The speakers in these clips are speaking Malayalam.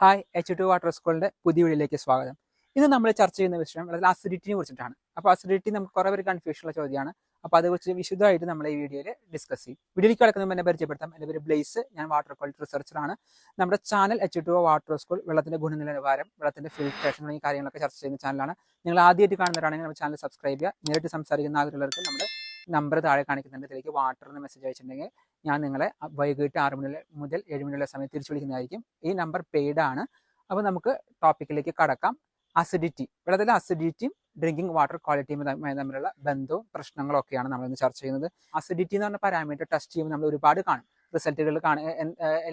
ഹായ് എച്ച് ടു വാട്ടർ സ്കൂളിന്റെ പുതിയ വീഡിയോയിലേക്ക് സ്വാഗതം. ഇന്ന് നമ്മൾ ചർച്ച ചെയ്യുന്ന വിഷയം വളരെ അസിഡിറ്റിനെ കുറിച്ചിട്ടാണ്. അപ്പോൾ അസിഡിറ്റി നമുക്ക് കുറേ കൺഫ്യൂഷൻ ഉള്ള ചോദ്യമാണ്. അപ്പോൾ അതേക്കുറിച്ച് വിശദമായിട്ട് നമ്മൾ ഈ വീഡിയോയിൽ ഡിസ്കസ് ചെയ്യും. വീഡിയോയിൽ കിടക്കുന്ന എന്നെ പരിചയപ്പെടുത്താം. എന്റെ പേര് ബ്ലേസ്. ഞാൻ വാട്ടർ ക്വാളിറ്റി റിസർച്ചറാണ് നമ്മുടെ channel H two water school വെള്ളത്തിന്റെ ഗുണനിലവാരം വെള്ളത്തിന്റെ ഫിൽട്രേഷൻ തുടങ്ങിയ കാര്യങ്ങളൊക്കെ ചർച്ച ചെയ്യുന്ന ചാനലാണ് നിങ്ങൾ ആദ്യമായിട്ട് കാണുന്നവരാണെങ്കിൽ നമ്മുടെ ചാനൽ സബ്സ്ക്രൈബ് ചെയ്യുക. നേരിട്ട് സംസാരിക്കുന്ന ആഗ്രഹമുള്ളവർക്ക് നമ്മുടെ നമ്പർ താഴെ കാണിക്കുന്നുണ്ട്. ഇതിലേക്ക് വാട്ടർ എന്ന് മെസ്സേജ് അയച്ചിട്ടുണ്ടെങ്കിൽ ഞാൻ നിങ്ങളെ വൈകിട്ട് ആറ് മണി മുതൽ ഏഴ് മണിയുള്ള സമയത്ത് തിരിച്ചു വിളിക്കുന്നതായിരിക്കും. ഈ നമ്പർ പെയ്ഡ് ആണ്. അപ്പോൾ നമുക്ക് ടോപ്പിക്കിലേക്ക് കടക്കാം. അസിഡിറ്റി വെള്ളത്തിലെ അസിഡിറ്റിയും ഡ്രിങ്കിങ് വാട്ടർ ക്വാളിറ്റിയും തമ്മിലുള്ള ബന്ധവും പ്രശ്നങ്ങളും ഒക്കെയാണ് നമ്മൾ ഇന്ന് ചർച്ച ചെയ്യുന്നത്. അസിഡിറ്റി എന്ന് പറഞ്ഞ പാരാമീറ്റർ ടെസ്റ്റ് ചെയ്യുമ്പോൾ നമ്മൾ ഒരുപാട് കാണും. റിസൾട്ടുകൾ കാണുക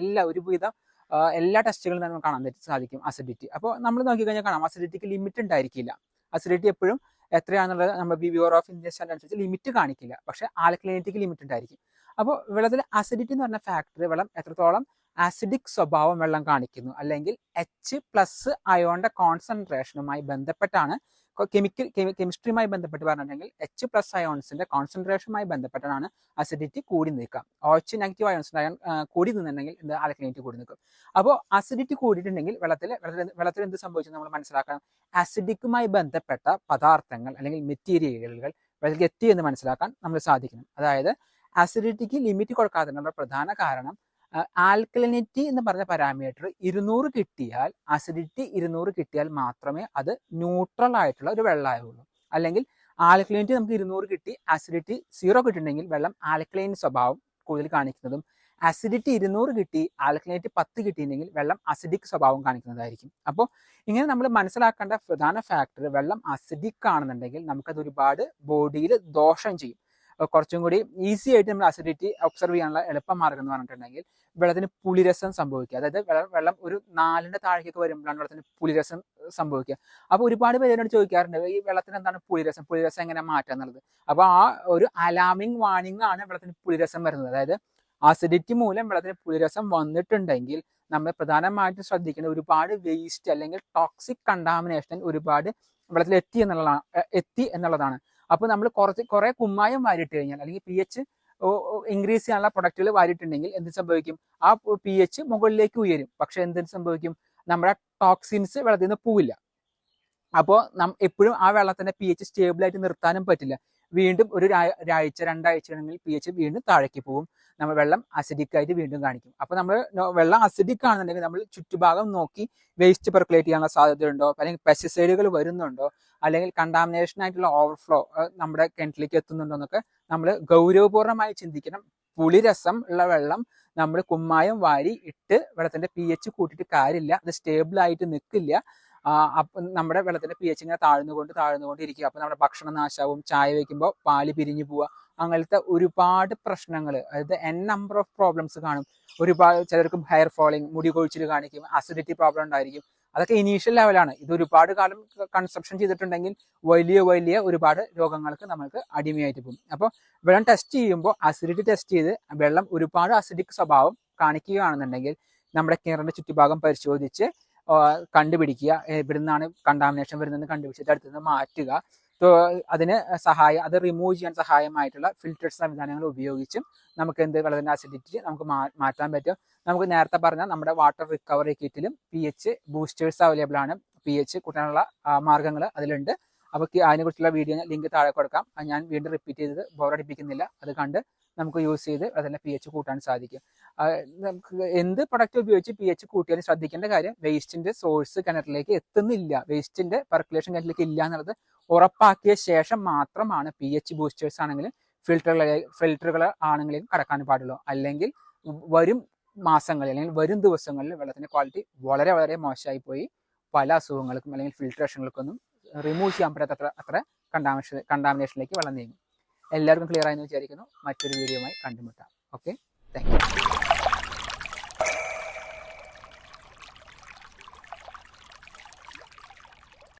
എല്ലാ ഒരുവിധം എല്ലാ ടെസ്റ്റുകളും നമുക്ക് കാണാൻ സാധിക്കും അസിഡിറ്റി അപ്പോൾ നമ്മൾ നോക്കിക്കഴിഞ്ഞാൽ കാണാം. അസിഡിറ്റിക്ക് ലിമിറ്റ് ഉണ്ടായിരിക്കില്ല. അസിഡിറ്റി എപ്പോഴും എത്രയാണെന്നുള്ളത് നമ്മൾ B bureau of Indian standard അനുസരിച്ച് ലിമിറ്റ് കാണിക്കില്ല. പക്ഷേ ആൽക്കലിനിറ്റിക്ക് ലിമിറ്റ് ഉണ്ടായിരിക്കും. അപ്പോൾ വെള്ളത്തിൽ അസിഡിറ്റി എന്ന് പറഞ്ഞ ഫാക്ടർ വെള്ളം എത്രത്തോളം ആസിഡിക് സ്വഭാവം വെള്ളം കാണിക്കുന്നു? അല്ലെങ്കിൽ എച്ച് പ്ലസ് അയോണിന്റെ കോൺസെൻട്രേഷനുമായി ബന്ധപ്പെട്ടാണ് കെമിക്കൽ കെമിസ്ട്രിയുമായി ബന്ധപ്പെട്ട് പറഞ്ഞിട്ടുണ്ടെങ്കിൽ എച്ച് പ്ലസ് അയോൺസിന്റെ കോൺസെൻട്രേഷനുമായി ബന്ധപ്പെട്ടാണ് അസിഡിറ്റി കൂടി നിൽക്കുക. ഓച്ച് നെഗറ്റീവ് അയോൺസിന്റെ അയോൺ കൂടി നിന്നുണ്ടെങ്കിൽ എന്ത്? ആൽക്കലിനിറ്റി കൂടി നിൽക്കും. അപ്പോൾ അസിഡിറ്റി കൂടിയിട്ടുണ്ടെങ്കിൽ വെള്ളത്തിൽ വെള്ളത്തിൽ എന്ത് സംഭവിച്ചു നമ്മൾ മനസ്സിലാക്കണം? അസിഡിക്കുമായി ബന്ധപ്പെട്ട പദാർത്ഥങ്ങൾ അല്ലെങ്കിൽ മെറ്റീരിയലുകൾ വെള്ളത്തിൽ എത്തി എന്ന് മനസ്സിലാക്കാൻ നമ്മൾ സാധിക്കണം. അതായത് അസിഡിറ്റിക്ക് ലിമിറ്റ് കൊടുക്കാത്തതിനുള്ള പ്രധാന കാരണം ആൽക്കലിനിറ്റി എന്ന് പറഞ്ഞ പാരാമീറ്റർ ഇരുന്നൂറ് കിട്ടിയാൽ അസിഡിറ്റി ഇരുന്നൂറ് കിട്ടിയാൽ മാത്രമേ അത് ന്യൂട്രൽ ആയിട്ടുള്ള ഒരു വെള്ളമായുള്ളൂ. അല്ലെങ്കിൽ ആൽക്കലിനിറ്റി നമുക്ക് ഇരുന്നൂറ് കിട്ടി അസിഡിറ്റി സീറോ കിട്ടിയിട്ടുണ്ടെങ്കിൽ വെള്ളം ആൽക്കലൈൻ സ്വഭാവം കൂടുതൽ കാണിക്കുന്നതും അസിഡിറ്റി ഇരുന്നൂറ് കിട്ടി ആൽക്കലിനിറ്റി പത്ത് കിട്ടിയിട്ടുണ്ടെങ്കിൽ വെള്ളം അസിഡിക് സ്വഭാവം കാണിക്കുന്നതായിരിക്കും. അപ്പോൾ ഇങ്ങനെ നമ്മൾ മനസ്സിലാക്കേണ്ട പ്രധാന ഫാക്ടർ വെള്ളം അസിഡിക് ആണെന്നുണ്ടെങ്കിൽ നമുക്കത് ഒരുപാട് ബോഡിയിൽ ദോഷം ചെയ്യും. കുറച്ചും കൂടി ഈസി ആയിട്ട് നമ്മൾ അസിഡിറ്റി ഒബ്സർവ് ചെയ്യാനുള്ള എളുപ്പമാർഗം എന്ന് പറഞ്ഞിട്ടുണ്ടെങ്കിൽ വെള്ളത്തിന് പുളിരസം സംഭവിക്കുക. അതായത് വെള്ളം ഒരു നാലിന്റെ താഴേക്കൊക്കെ വരുമ്പോഴാണ് വെള്ളത്തിന് പുളിരസം സംഭവിക്കുക. അപ്പോൾ ഒരുപാട് പേര് എന്നോട് ചോദിക്കാറുണ്ട് ഈ വെള്ളത്തിന് എന്താണ് പുളിരസം? പുളിരസം എങ്ങനെ മാറ്റുക എന്നുള്ളത്. അപ്പോൾ ആ ഒരു അലാമിങ് വാണിംഗ് ആണ് വെള്ളത്തിന് പുളിരസം വരുന്നത്. അതായത് അസിഡിറ്റി മൂലം വെള്ളത്തിന് പുളിരസം വന്നിട്ടുണ്ടെങ്കിൽ നമ്മൾ പ്രധാനമായിട്ടും ശ്രദ്ധിക്കേണ്ട ഒരുപാട് വേസ്റ്റ് അല്ലെങ്കിൽ ടോക്സിക് കണ്ടാമിനേഷൻ ഒരുപാട് വെള്ളത്തിൽ എത്തി എന്നുള്ളതാണ് എത്തി എന്നുള്ളതാണ്. അപ്പോൾ നമ്മൾ കുറച്ച് കുറെ കുമ്മായം വാരിട്ട് കഴിഞ്ഞാൽ അല്ലെങ്കിൽ പി എച്ച് ഇൻക്രീസ് ചെയ്യാനുള്ള പ്രൊഡക്റ്റുകൾ വാരിയിട്ടുണ്ടെങ്കിൽ എന്ത് സംഭവിക്കും? ആ പി എച്ച് മുകളിലേക്ക് ഉയരും. പക്ഷെ എന്ത് സംഭവിക്കും? നമ്മുടെ ടോക്സിൻസ് വെള്ളത്തിൽ നിന്ന് പോവില്ല. അപ്പോൾ നം എപ്പോഴും ആ വെള്ളത്തിന്റെ പി എച്ച് സ്റ്റേബിൾ ആയിട്ട് നിർത്താനും പറ്റില്ല. വീണ്ടും ഒരു ഒരാഴ്ച രണ്ടാഴ്ച ആണെങ്കിൽ പി എച്ച് വീണ്ടും താഴേക്ക് പോകും. നമ്മൾ വെള്ളം അസിഡിക് ആയിട്ട് വീണ്ടും കാണിക്കും. അപ്പോൾ നമ്മൾ വെള്ളം അസിഡിക് ആണെന്നുണ്ടെങ്കിൽ നമ്മൾ ചുറ്റുഭാഗം നോക്കി വേസ്റ്റ് പെർക്കുലേറ്റ് ചെയ്യാനുള്ള സാധ്യതയുണ്ടോ? അല്ലെങ്കിൽ പെസ്റ്റിസൈഡുകൾ വരുന്നുണ്ടോ? അല്ലെങ്കിൽ കണ്ടാമിനേഷൻ ആയിട്ടുള്ള ഓവർഫ്ലോ നമ്മുടെ കിണറ്റിലേക്ക് എത്തുന്നുണ്ടോ എന്നൊക്കെ നമ്മൾ ഗൗരവപൂർണമായി ചിന്തിക്കണം. പുളിരസം ഉള്ള വെള്ളം നമ്മൾ കുമ്മായം വാരി ഇട്ട് വെള്ളത്തിന്റെ പി എച്ച് കൂട്ടിയിട്ട് കാര്യമില്ല. അത് സ്റ്റേബിൾ ആയിട്ട് നിൽക്കില്ല നമ്മുടെ വെള്ളത്തിന്റെ പി എച്ച് ഇങ്ങനെ താഴ്ന്നുകൊണ്ട് താഴ്ന്നുകൊണ്ട് ഇരിക്കുക അപ്പൊ നമ്മുടെ ഭക്ഷണ നാശാവും. ചായ വെക്കുമ്പോൾ പാൽ പിരിഞ്ഞു പോവുക. അങ്ങനത്തെ ഒരുപാട് പ്രശ്നങ്ങൾ അതായത് എൻ നമ്പർ ഓഫ് പ്രോബ്ലംസ് കാണും. ഒരുപാട് ചിലർക്കും ഹെയർ ഫോളിങ് മുടി കൊഴിച്ചിൽ കാണിക്കും അസിഡിറ്റി പ്രോബ്ലം ഉണ്ടായിരിക്കും. അതൊക്കെ ഇനീഷ്യൽ ലെവലാണ് ഇത് ഒരുപാട് കാലം കൺസപ്ഷൻ ചെയ്തിട്ടുണ്ടെങ്കിൽ വലിയ വലിയ ഒരുപാട് രോഗങ്ങൾക്ക് നമുക്ക് അടിമയായിട്ട് പോകും. അപ്പോൾ വെള്ളം ടെസ്റ്റ് ചെയ്യുമ്പോൾ അസിഡിറ്റി ടെസ്റ്റ് ചെയ്ത് വെള്ളം ഒരുപാട് അസിഡിക് സ്വഭാവം കാണിക്കുകയാണെന്നുണ്ടെങ്കിൽ നമ്മുടെ കിണറിന്റെ ചുറ്റുഭാഗം പരിശോധിച്ച് കണ്ടുപിടിക്കുക. ഇവിടെ നിന്നാണ് കണ്ടാമിനേഷൻ വരുന്നതെന്ന് കണ്ടുപിടിച്ചിട്ട് അടുത്ത് നിന്ന് മാറ്റുക അതിന് സഹായം അത് റിമൂവ് ചെയ്യാൻ സഹായമായിട്ടുള്ള ഫിൽറ്റർ സംവിധാനങ്ങൾ ഉപയോഗിച്ചും നമുക്ക് എന്ത് വെള്ളത്തിന്റെ അസിഡിറ്റി നമുക്ക് മാറ്റാൻ പറ്റും. നമുക്ക് നേരത്തെ പറഞ്ഞ നമ്മുടെ വാട്ടർ റിക്കവറി കിറ്റിലും പി എച്ച് ബൂസ്റ്റേഴ്സ് അവൈലബിൾ ആണ്. പി എച്ച് കൂട്ടാനുള്ള മാർഗങ്ങൾ അതിലുണ്ട്. അപ്പോൾ അതിനെക്കുറിച്ചുള്ള വീഡിയോ ലിങ്ക് താഴെ കൊടുക്കാം. ഞാൻ വീണ്ടും റിപ്പീറ്റ് ചെയ്തത് ബോറടിപ്പിക്കുന്നില്ല അത് കണ്ട് നമുക്ക് യൂസ് ചെയ്ത് അതിന്റെ പി എച്ച് കൂട്ടാൻ സാധിക്കും. നമുക്ക് എന്ത് പ്രൊഡക്റ്റ് ഉപയോഗിച്ച് പി എച്ച് കൂട്ടിയാലും ശ്രദ്ധിക്കേണ്ട കാര്യം വേസ്റ്റിന്റെ സോഴ്സ് കിണറ്റിലേക്ക് എത്തുന്നില്ല. വേസ്റ്റിന്റെ പെർക്കുലേഷൻ കിണറ്റിലേക്ക് ഇല്ല എന്നുള്ളത് ഉറപ്പാക്കിയ ശേഷം മാത്രമാണ് പി എച്ച് ബൂസ്റ്റേഴ്സ് ആണെങ്കിലും ഫിൽറ്ററുകളെ ഫിൽറ്ററുകൾ ആണെങ്കിലും കടക്കാൻ പാടുള്ളൂ. അല്ലെങ്കിൽ വരും മാസങ്ങളിൽ അല്ലെങ്കിൽ വരും ദിവസങ്ങളിൽ വെള്ളത്തിന്റെ ക്വാളിറ്റി വളരെ വളരെ മോശമായി പോയി. പല അസുഖങ്ങൾക്കും അല്ലെങ്കിൽ ഫിൽട്രേഷനുകൾക്കൊന്നും റിമൂവ് ചെയ്യാൻ പറ്റാത്ത അത്ര കണ്ടാമിനേഷൻ കണ്ടാമിനേഷനിലേക്ക് വെള്ളം നീങ്ങും. എല്ലാവർക്കും ക്ലിയർ ആയെന്ന് വിചാരിക്കുന്നു. മറ്റൊരു വീഡിയോയുമായി കണ്ടുമുട്ടാം. Okay thank